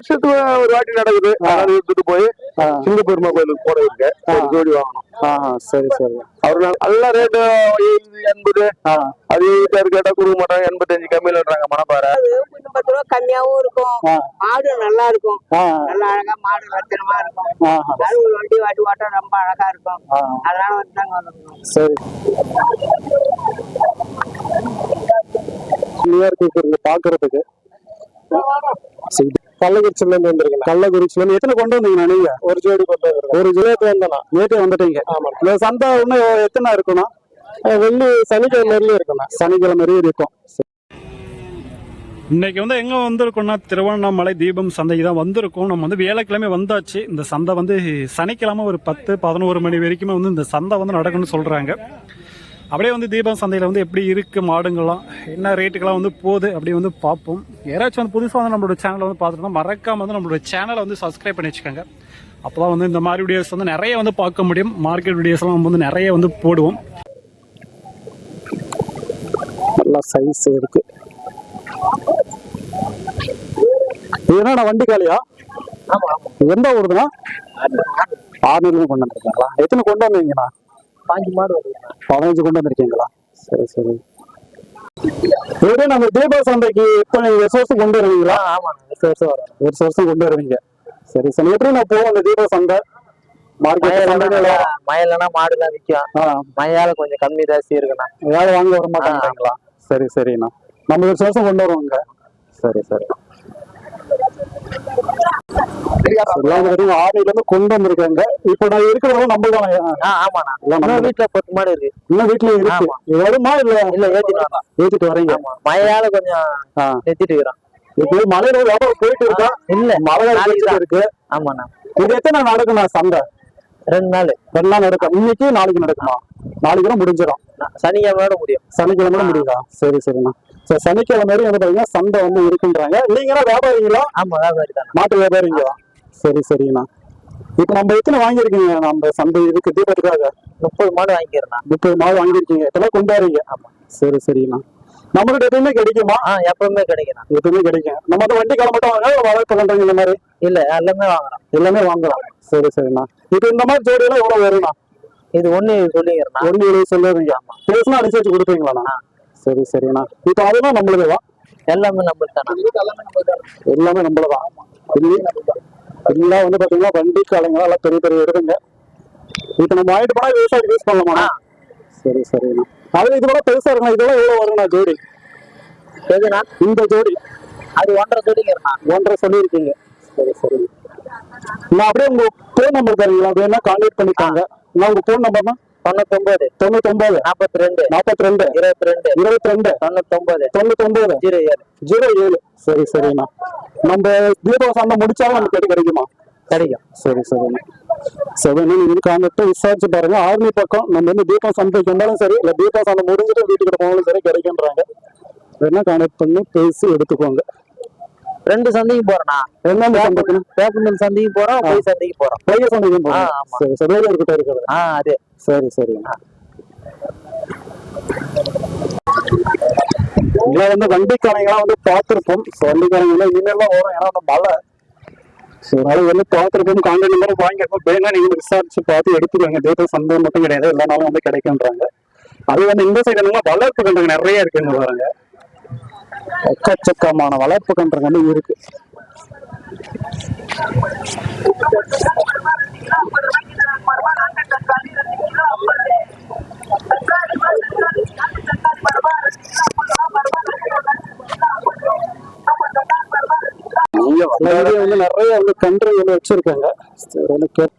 வருஷத்துக்கு ஒரு வாட்டி நடக்குது. அதனால எடுத்துட்டு போய் ஆ. சிங்கப்பெருமா கோயிலுக்கு போட இருக்கு. ஒரு ஜோடி வாங்கணும். சரி சரி. அவரு நல்ல ரேட்டு எண்பது அது பேர் கேட்டா கொடுக்க மாட்டாங்க. எண்பத்தஞ்சு கம்மியிலன்றாங்க மணப்பாறை கொஞ்சம் பத்து ரூபா கம்மியாவும் இருக்கும். மாடு நல்லா இருக்கும். நல்லா அழகா மாடு லட்சணமா இருக்கும். அது ஒரு வண்டி வாட்டி ஓட்ட ரொம்ப அழகா இருக்கும். அதனால வந்து நாங்க சரி. இங்க பாக்குறதுக்கு. சரி. கள்ளக்குறிச்சில இருந்து வந்திருக்கீங்க கள்ளக்குறிச்சில இருந்து எத்தனை கொண்டு வந்தீங்க நீங்க? ஒரு ஜோடி கொண்டு வந்திருக்கேன் ஒரு ஜோடி வந்தலாம் நேற்றே வந்துட்டீங்க. ஆமா இந்த சந்தை இன்னும் எத்தனை இருக்கணும் வெள்ளி சனிக்கிழமை வரையும் இருக்கணும் சனிக்கிழமை இருக்கும். இன்னைக்கு வந்து எங்கே வந்திருக்கோம்னா திருவண்ணாமலை தீபம் சந்தைக்கு தான் வந்திருக்கோம். நம்ம வந்து வியாழக்கிழமை வந்தாச்சு. இந்த சந்தை வந்து சனிக்கிழமை ஒரு பத்து பதினோரு மணி வரைக்குமே வந்து இந்த சந்தை வந்து நடக்கும்னு சொல்கிறாங்க அப்படியே வந்து தீபம் சந்தையில் வந்து எப்படி இருக்குது மாடுங்கள்லாம் என்ன ரேட்டுக்கெல்லாம் வந்து போகுது அப்படி வந்து பார்ப்போம். யாராச்சும் வந்து புதுசாக வந்து நம்மளோட சேனலை வந்து பார்த்துட்டோம்னா மறக்காம வந்து நம்மளோட சேனலை வந்து சப்ஸ்கிரைப் பண்ணி வச்சுக்கோங்க. அப்போ தான் வந்து இந்த மாதிரி வீடியோஸ் வந்து நிறைய வந்து பார்க்க முடியும். மார்க்கெட் வீடியோஸ்லாம் நம்ம வந்து நிறைய வந்து போடுவோம். நல்லா சைஸ் இருக்கு. இது என்னடா வண்டி காலியா? எந்த ஊருதுண்ணா? ஆறுநூறு கொண்டு வந்திருக்கீங்களா? எத்தனை கொண்டு வந்தீங்கண்ணா? பாஞ்சு மாடு வருது. பதினஞ்சு கொண்டு வந்திருக்கீங்களா? சரி சரி. எப்படி நம்ம தீப சந்தைக்கு இப்போ வருஷம் வருஷம் கொண்டு வருவீங்களா? ஆமா வருஷம் வரும். வருஷம் கொண்டு வருவீங்க. சரி சரி. எப்படி நான் போவோம் அந்த தீப சந்தை? மார்க்கெட் மயிலனா மாடுலாம் விற்கும். ஆ. மயிலால கொஞ்சம் கம்மி ஜாஸ்தி இருக்குண்ணா. ஏதாவது வாங்க வர மாட்டாங்களா சரி சரிண்ணா. நம்ம வருஷம் வருஷம் கொண்டு வருவோங்க சரி சரி. எல்லாம் வரையும் ஆடியில இருந்து கொண்டு வந்திருக்காங்க. இப்ப நான் இருக்கிறதெல்லாம் நம்ம வீட்டுல பத்து மாடு இருக்கு. இன்னும் வீட்டுல இருக்கு. வருமா இல்ல? இல்ல ஏத்திட்டு ஏத்திட்டு வரீங்க. மழையால கொஞ்சம் ஆ. நிறுத்திட்டு இருக்கிறோம். இப்போ வியாபாரம் போயிட்டு இருக்கா? இல்ல. மழை. இருக்கு. ஆமாண்ணா. இது எத்தனை நடக்குண்ணா சந்தை? ரெண்டு நாள். எல்லாம் நடக்கும். இன்னைக்கு நாளைக்கு நடக்குமா? நாளைக்கு முடிஞ்சிடும். சனிக்கிழமையோட முடியும். சனிக்கிழமை முடியுதா? சரி சரிண்ணா. சரி சனிக்கிழமை வரையும் வந்து பாத்தீங்கன்னா சந்தை வந்து இருக்குன்றாங்க. நீங்கன்னா வியாபாரிங்களா? ஆமா வியாபாரி தான் மாட்டு வியாபாரிங்களா? சரி சரிண்ணா இப்போ நம்ம எத்தனை வாங்கியிருக்கீங்க? நம்ம சந்தை இதுக்கு தீபத்துக்காக. முப்பது மாடு வாங்கிக்கிறேண்ணா. முப்பது மாடு வாங்கியிருக்கீங்க. இதெல்லாம் கொண்டாடுறீங்க. ஆமா. சரி சரிண்ணா நம்மளுக்கு எப்பயுமே கிடைக்குமா? ஆ எப்பவுமே கிடைக்குண்ணா. எப்பயுமே கிடைக்கும். நம்ம அந்த வண்டி கிளம்ப மட்டும் வாங்க வளர்ப்பு பண்றீங்க இந்த மாதிரி? இல்ல எல்லாமே வாங்குறோம். எல்லாமே வாங்கலாம் சரி சரிண்ணா இப்போ இந்த மாதிரி ஜோடி எல்லாம் எவ்வளவு வரும்ண்ணா? இது ஒண்ணு ஒன்னு எழுபது சொல்லுவீங்க பேசுனா அனுசரிச்சு கொடுப்பீங்களாண்ணா? சரி சரிண்ணா. இப்போ அதெல்லாம் நம்மளுக்கு தான் எல்லாமே நம்மளுக்கு தானே எல்லாமே நம்மளதான் எல்லாம் வந்து பாத்தீங்கன்னா வண்டி காலங்களா எல்லாம் பெரிய பெரிய எடுக்குங்க இப்ப நம்ம வாங்கிட்டு போனா விவசாயத்துக்கு யூஸ் பண்ணலாமா? சரி சரிண்ணா. அது இது கூட பெருசா இருக்குண்ணா. இதெல்லாம் எவ்வளவு வருங்கண்ணா ஜோடி. எதுனா இந்த ஜோடி. அது ஒன்றரை சொல்லிக்கிறேண்ணா ஒன்றரை சொல்லியிருக்கீங்க சரி சரி. நான் அப்படியே உங்க ஃபோன் நம்பர் தரீங்களா? வேணா கான்டாக்ட் பண்ணிக்காங்க. நான் உங்க ஃபோன் நம்பர்னா தொண்ணூத்தொன்பது. தொண்ணூத்தொன்பது. நாற்பத்தி ரெண்டு நாற்பத்தி ரெண்டு இருபத்தி ரெண்டு இருபத்தி ரெண்டு தொண்ணூத்தொன்பது. தொண்ணூத்தொன்பது. ஜீரோ ஏழு ஜீரோ ஏழு சரி சரிண்ணா நம்ம தீபம் சந்தை முடிச்சாலும் நமக்கு எது கிடைக்குமா? கிடைக்கும். சரி சரிண்ணா சரி நீங்க வந்து கான்டாக்ட் விசாரிச்சு பாருங்க. ஆர்மி பக்கம் நம்ம வந்து தீபம் சந்தைக்கு வந்தாலும் சரி இல்ல தீபம் சந்தை முடிஞ்சுட்டு வீட்டுக்கு போனாலும் சரி கிடைக்குன்றாங்க வேணா கான்டாக்ட் பண்ணி பேசி எடுத்துக்கோங்க. ரெண்டு சந்தைக்கு போறேண்ணா என்னென்ன சந்தைக்கு வேப்பந்தல் சந்தைக்கு போறோம் பொய் சந்தைக்கு போறோம். பைய போகணும் ஆமா. சரி சரி இருக்கிட்ட இருக்கிறது ஆ அது. சரி சரிண்ணா இங்க வந்து வண்டிக்காரங்களாம் வந்து பார்த்துருப்போம். ஸோ வண்டிக்காரங்க இனிமேல்லாம் வரும். ஏன்னா அந்த மழை. ஸோ அதனால வந்து பார்த்துருப்போம் கான்டாக்ட் நம்பரும் வாங்கிருப்போம் வேணா நீங்க விசாரிச்சு பார்த்து எடுத்துக்கோங்க. தேர்தல் சந்தை மட்டும் கிடையாது. எல்லா நாளும் வந்து கிடைக்குன்றாங்க அது வந்து இந்த சைடு என்னன்னா வளர்ப்பு கன்றுங்க நிறைய இருக்குங்க பாருங்க. எக்கச்சக்கமான வளர்ப்பு கன்றுங்க இருக்கு. வந்து நிறைய வந்து கன்று வந்து வச்சிருக்காங்க.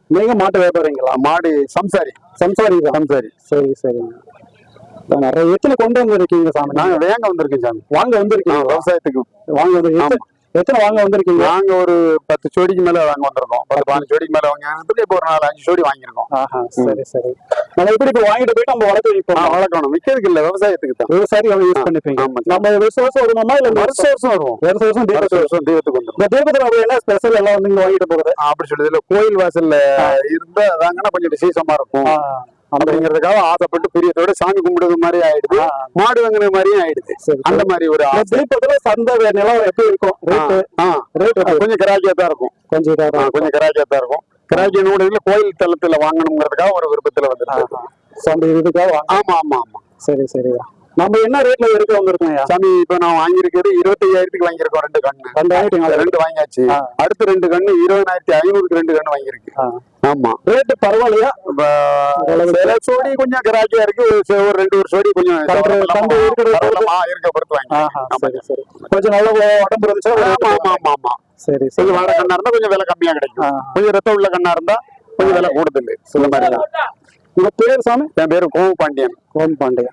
நீங்க மாட்டு வியாபாரிங்களா? மாடு சம்சாரி. சம்சாரி சம்சாரி. சரி சரிங்க. நிறைய எத்தனை கொண்டு வந்திருக்கீங்க சாமி? நாங்க வேங்க வந்திருக்கோம் சாமி. வாங்க வந்திருக்கீங்க. விவசாயத்துக்கு. வாங்க வந்து எத்தனை- வாங்க வந்திருக்கீங்க? நாங்க ஒரு பத்து ஜோடிக்கு மேல வாங்க வந்திருக்கோம். பத்து பதினஞ்சு ஜோடிக்கு மேல வாங்க. இப்போ ஒரு நாலு அஞ்சு ஜோடி வாங்கியிருக்கோம். சரி சரி. நம்ம எப்படி இப்போ வாங்கிட்டு போயிட்டு நம்ம வளர்த்து வைப்போம்? வளர்க்கணும். விற்கிறதுக்கு இல்ல விவசாயத்துக்கு தான். விவசாயி அவங்க யூஸ் பண்ணிப்பீங்க. நம்ம வருஷம் வருஷம் வருவோமா இல்ல வருஷ வருஷம் வருவோம். வருஷம் வருஷம் வருஷ வருஷம் தெய்வத்துக்கு வந்துடும் இந்த தீபத்துல அப்படி என்ன ஸ்பெஷல் எல்லாம் வந்து வாங்கிட்டு போகுது அப்படி சொல்லுது இல்ல கோயில் வாசல்ல இருந்தா அதாங்கன்னா கொஞ்சம் விசேஷமா இருக்கும். அப்படிங்கிறதுக்காக ஆசைப்பட்டு பிரியத்தோட சாமி கும்பிடுறது மாதிரி ஆயிடுது. மாடு வாங்கின மாதிரியும் ஆயிடுது. அந்த மாதிரி ஒரு தீபத்துல சந்தை நிலம் எப்படி இருக்கும்? கொஞ்சம் கிராக்கியா தான் இருக்கும். கொஞ்சம் கொஞ்சம் கிராக்கியா தான் இருக்கும். கிராக்கிய நூடுல கோயில் தளத்துல வாங்கணுங்கிறதுக்காக ஒரு விருப்பத்துல வந்துருக்கு சந்தை இதுக்காக ஆமா ஆமா ஆமா. சரி சரி நம்ம என்ன ரேட்ல எடுக்க வந்திருக்கோம் சாமி இப்ப நான் வாங்கியிருக்கிறது இருபத்தி ஐயாயிரத்துக்கு வாங்கியிருக்கோம் ரெண்டு கண்ணு ரெண்டு வாங்கிட்டீங்களா ரெண்டு வாங்கியாச்சு. அடுத்து ரெண்டு கண்ணு இருபதாயிரத்தி ஐநூறுக்கு ரெண்டு கண்ணு வாங்கியிருக்கு. ஆமா. ரேட்டு பரவாயில்லையா? சோடி கொஞ்சம் கிராக்கியா இருக்கு. ஒரு ஒரு ரெண்டு ஒரு சோடி கொஞ்சம் இருக்க பொறுத்து வாங்கி கொஞ்சம் நல்ல உடம்பு இருந்துச்சா ஆமா ஆமா ஆமா சரி சரி. கொஞ்சம் வாடகை கண்ணா இருந்தா கொஞ்சம் விலை கம்மியா கிடைக்கும். கொஞ்சம் ரத்தம் உள்ள கண்ணா இருந்தா கொஞ்சம் விலை கூடுதல். இந்த மாதிரி. உங்க பேர் சாமி? என் பேரு கோவு பாண்டியன். கோன் பாண்டியன்.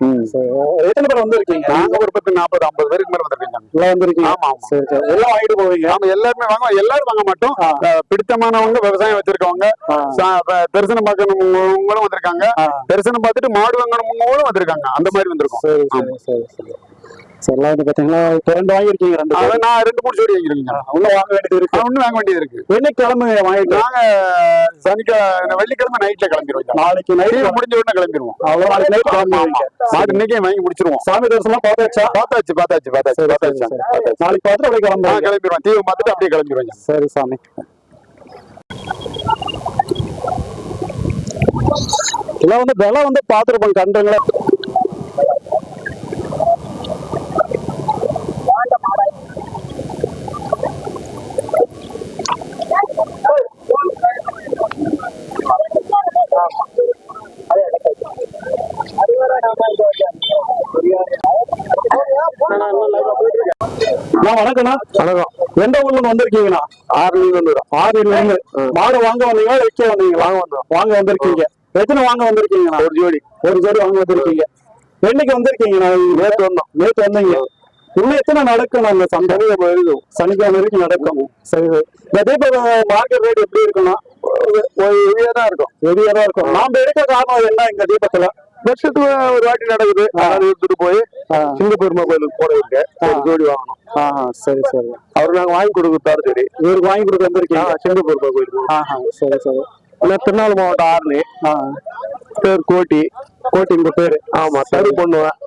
எத்தனை பேர் வந்திருக்கீங்க? நாங்க ஒரு பத்து நாற்பது ஐம்பது பேருக்கு மேல வந்திருக்கீங்க எல்லாம் வந்திருக்கீங்க? ஆமா சரி சரி. எல்லாம் வாங்கிட்டு போவீங்க. ஆமா. எல்லாருமே வாங்க எல்லாரும் வாங்க மாட்டோம். பிடித்தமானவங்க விவசாயம் வச்சிருக்கவங்க தரிசனம் பார்க்கணுங்களும் வந்திருக்காங்க. தரிசனம் பார்த்துட்டு மாடு வாங்கணுங்களும் வந்திருக்காங்க. அந்த மாதிரி வந்திருக்கோம். சரி சரி சரி. சரி சரி எல்லாம் வந்து பாத்தீங்கன்னா ரெண்டு வாங்கியிருக்கீங்க ரெண்டு அதை பேரும். நான் ரெண்டு மூணு சோடி வாங்கிருக்கீங்க இன்னும் வாங்க வேண்டியது இருக்கு. ஒண்ணு வாங்க வேண்டியது இருக்கு. வெள்ளிக்கிழமை வாங்கிட்டு நாங்க சனிக்கிழமை வெள்ளிக்கிழமை நைட்ல கிளம்பிடுவோம். நாளைக்கு நைட் முடிஞ்ச உடனே கிளம்பிடுவோம். அவ்வளவு நாளைக்கு நைட் கிளம்புவீங்க மாடு இன்னைக்கே வாங்கி முடிச்சிருவோம். சாமி தரிசனம் பார்த்தாச்சா? பார்த்தாச்சு பார்த்தாச்சு பார்த்தாச்சு பார்த்தாச்சு. நாளைக்கு பார்த்துட்டு அப்படியே ஆ, கிளம்புறீங்க கிளம்பிடுவோம். தீவு பார்த்துட்டு அப்படியே கிளம்பிடுவோம். சரி சாமி. இதெல்லாம் வந்து விலை வந்து பார்த்துருப்போம். கண்டுங்களா நான் வணக்கண்ணா வணக்கம். எந்த ஊர்ல வந்திருக்கீங்கண்ணா? ஆறுல இருந்து ஆறுல இருந்து. மாடு வாங்க வந்தீங்களா விற்க வந்தீங்களா? வாங்க வந்தோம். வாங்க வந்திருக்கீங்க. எத்தனை வாங்க வந்திருக்கீங்கண்ணா? ஒரு ஜோடி. ஒரு ஜோடி வாங்க வந்திருக்கீங்க. என்னைக்கு வந்திருக்கீங்கண்ணா? நேற்று வந்தோம். நேற்று வந்தீங்க. இன்னும் எத்தனை நடக்கும் அந்த இருக்கும் சனிக்கிழமை வரைக்கும் நடக்கும். சரி மார்க்கெட் ரேட் எப்படி இருக்கும்னா ஹெவியா தான் இருக்கும். ஹெவியா தான் இருக்கும். நாம எடுக்க காரணம் என்ன இந்த தீபத்துல. வருஷத்துக்கு ஒரு வாட்டி நடக்குது. எடுத்துட்டு போய் சிங்கப்பெருமா கோயிலுக்கு போட இருக்க ஜோடி வாங்கணும். ஆஹா சரி சரி. அவர் நாங்க வாங்கி கொடுத்தாரு சரி. இவருக்கு வாங்கி கொடுக்க வந்திருக்கீங்க? சிங்கப்பெருமா கோயிலுக்கு ஆஹா சரி சரி. திருநாள் மாவட்டம் ஆறுனி. ஆ. பேர் கோட்டி. கோட்டி உங்க பேரு. ஆமா சரி பண்ணுவேன்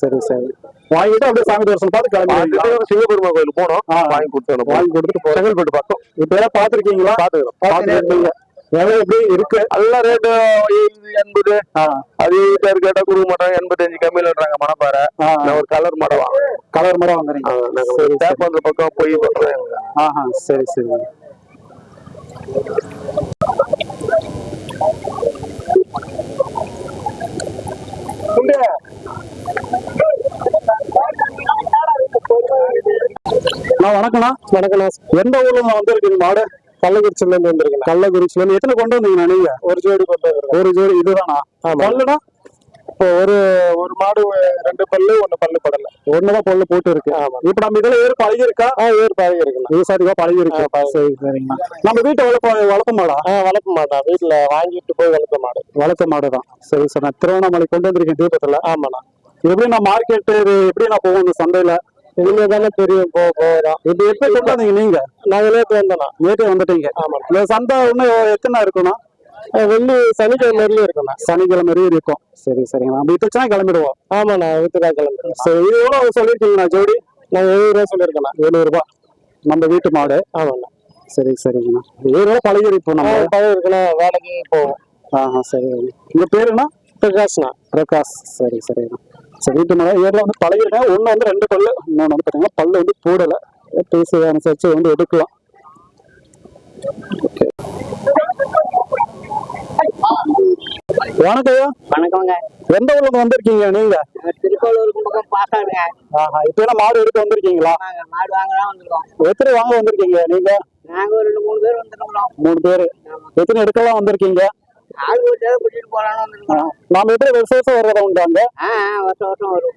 சரி சரி. வாங்கிட்டு அப்படியே சாமி தரிசனம் பார்த்து கிளம்பி சிங்கப்பெருமா கோயிலுக்கு போனோம். வாங்கி கொடுத்தோம் வாங்கி கொடுத்துட்டு செங்கல்பட்டு பக்கம். இப்ப எல்லாம் பாத்துருக்கீங்களா பாத்துக்கிறோம் பாத்துருக்கீங்க எவ்வளவு எப்படி இருக்கு? நல்ல ரேட்டு எண்பது. அது பேர் கேட்டா கொடுக்க மாட்டாங்க எண்பத்தஞ்சு கம்மியிலன்றாங்க மணப்பாறை. நான் ஒரு கலர் மரம் கலர் மரம் சரி தேப்பாந்த பக்கம் போய் பண்றேன். ஆஹா சரி சரி. நான் வணக்கண்ணா வணக்கண்ணா எந்த ஊர்ல வந்திருக்கீங்க? மாடு கள்ளக்குறிச்சியில இருந்து வந்திருக்கேன் கள்ளக்குறிச்சியில இருந்து. எத்தனை கொண்டு வந்தீங்க நீங்க? ஒரு ஜோடி கொண்டு ஒரு ஜோடி இதுதானா? பல்லுனா இப்போ ஒரு ஒரு மாடு ரெண்டு பல்லு ஒண்ணு பல்லு படல. ஒண்ணுதான் பல்லு போட்டு இருக்கு இப்ப நம்ம இதுல ஏறு பழகி இருக்கா ஏறு பழகி இருக்கு விவசாயிக்கா பழகி இருக்கு சரி சரிங்கண்ணா. நம்ம வீட்டை வளர்ப்ப வளர்ப்பு மாடா? வளர்ப்பு மாடா. வீட்டுல வாங்கிட்டு போய் வளர்த்த மாடு. வளர்த்த மாடு தான் சரி சார். நான் திருவண்ணாமலை கொண்டு வந்திருக்கேன் தீபத்துல. ஆமாண்ணா. எப்படி நான் மார்க்கெட் எப்படி நான் போகும் இந்த சந்தையில? இனிமே தானே தெரியும். போ போறோம் இப்ப எப்படி கொண்டு வந்தீங்க நீங்க? நாங்க நேற்று வந்தோம் நேற்று வந்துட்டீங்க. ஆமா. இந்த சந்தை இன்னும் எத்தனை இருக்கும்னா வெள்ளி சனிக்கிழமை வரையும் இருக்கும்ண்ணா சனிக்கிழமை வரையும் இருக்கும். சரி சரிங்க நம்ம வித்துச்சுனா கிளம்பிடுவோம். ஆமாண்ணா வித்துதான் கிளம்பிடுவோம். சரி இது எவ்வளவு சொல்லியிருக்கீங்கண்ணா ஜோடி நான் எழுபது ரூபா சொல்லியிருக்கேண்ணா. எழுபது ரூபா. நம்ம வீட்டு மாடு. ஆமாண்ணா. சரி சரிங்கண்ணா. ஏழு ரூபா பழகி இப்போ நம்ம. பழகி இருக்கணும் வேலைக்கு போவோம். ஆஹா சரி உங்க பேருண்ணா பிரகாஷ்ண்ணா. பிரகாஷ். சரி சரிண்ணா சரி வீட்டு மேலே ஏரில் வந்து பழகிருக்கேன் ஒன்று வந்து ரெண்டு பல்லு. இன்னொன்று வந்து பார்த்தீங்கன்னா பல்லு வந்து போடலை. பேசி அனுசரிச்சு வந்து எடுக்கலாம். ஓகே வணக்கம் ஐயா வணக்கங்க எந்த ஊர்ல வந்திருக்கீங்க நீங்க? திருக்கோளூருக்கு பக்கம் பாசாடுங்க ஆஹா இப்போ என்ன மாடு எடுக்க வந்திருக்கீங்களா? மாடு வாங்கலாம் வந்திருக்கோம். எத்தனை வாங்க வந்திருக்கீங்க நீங்க? நாங்க ஒரு ரெண்டு மூணு பேர் வந்துருக்கிறோம் மூணு பேரு. எத்தனை எடுக்கலாம் வந்திருக்கீங்க? ஆள் வீட்டாவது கூட்டிட்டு போலான்னு வந்திருக்கிறோம் நாம எப்படி விசேஷம் வர்றதா உண்டாங்க ஆ ஆ, வருஷம் வருஷம் வரும்.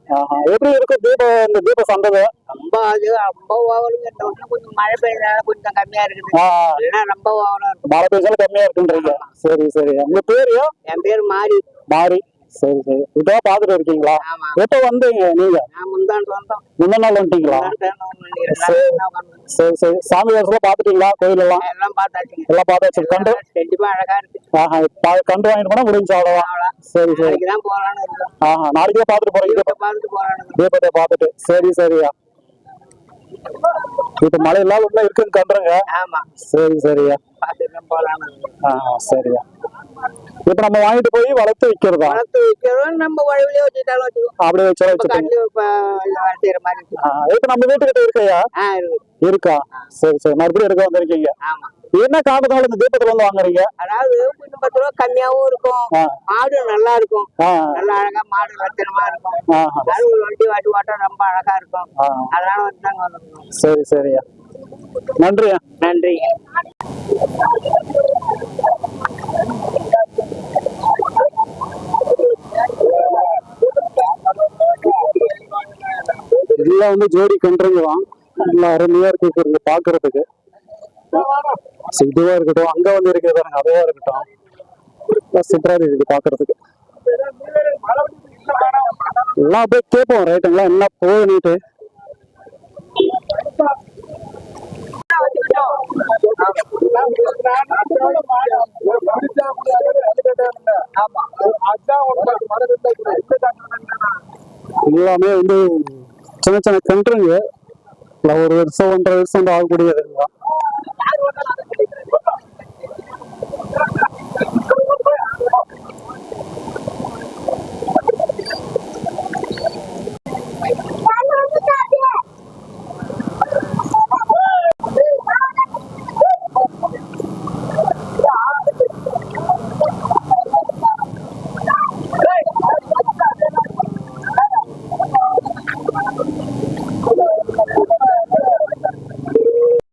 எப்படி இருக்கும் தீப இந்த தீப சந்ததை ரொம்ப அது ரொம்ப ஓவருங்க இந்த வருஷம் கொஞ்சம் மழை பெய்யறதால கொஞ்சம் கம்மியா இருக்குது. ஆ இல்லைன்னா ரொம்ப ஓவரா இருக்கும். மழை பெய்ச்சாலும் கம்மியா இருக்குன்றீங்க. சரி சரி. உங்க பேரையா என் பேர் மாறி மாறி சரி சரி. இப்போ பார்த்துட்டு இருக்கீங்களா? எப்போ வந்தீங்க நீங்க? முன்ன நாள் வந்துட்டீங்களா? சரி. சரி சாமி தரிசனம் பார்த்துட்டீங்களா? கோயில் எல்லாம் எல்லாம் பார்த்தாச்சுங்க. எல்லாம் பார்த்தாச்சு. கண்டு கண்டிப்பா அழகா இருக்கு ஆஹா கண்டு வாங்கிட்டு போனா முடிஞ்சு அவ்வளவுதான். சரி சரி. ஆஹா நாளைக்கே பார்த்துட்டு போறீங்க. போகலான்னு இருக்கோம். தீபத்தை பார்த்துட்டு. சரி சரியா. இப்ப மழை எல்லாம் உள்ள இருக்குன்னு கண்டுருங்க ஆமா. சரி சரியா. போகலான்னு இருக்கோம். ஆஹா சரியா. இப்ப நம்ம வாங்கிட்டு போய் வளர்த்து விக்கிறதா? வளர்த்து வைக்கிறோம். நம்ம வழியிலே வச்சுட்டாலும் வச்சுக்கோ. அப்படியே வச்சு வளர்த்துற மாதிரி இப்ப நம்ம வீட்டுக்கிட்ட இருக்கையா? இருக்கு. சரி சரி. மறுபடியும் எடுக்க வந்திருக்கீங்க. ஆமா. என்ன காரணத்தால இந்த தீபத்துல வந்து வாங்குறீங்க? அதாவது கொஞ்சம் பத்து ரூபா கம்மியாவும் இருக்கும். மாடு நல்லா இருக்கும். நல்லா அழகா மாடு லட்சணமா இருக்கும். அது ஒரு வண்டி வாட்டி ஓட்டம் ரொம்ப அழகா இருக்கும். அதனால வந்து நாங்க சரி சரியா. நன்றியா. நன்றி. இதெல்லாம் வந்து ஜோடி கன்றுங்க தான். நல்லா அருமையா இருக்கு இங்க பாக்குறதுக்கு இதுவா இருக்கட்டும் அங்க வந்து இருக்கிறது பாருங்க அதுவா இருக்கட்டும். நல்லா சூப்பரா இருக்கு பாக்குறதுக்கு எல்லாம் அப்படியே கேட்போம் ரைட்டுங்களா என்ன போகணுட்டு எல்லாமே வந்து சின்ன சின்ன கன்றுங்க. ஒரு வருஷம் ஒன்றரை வருஷம் வந்து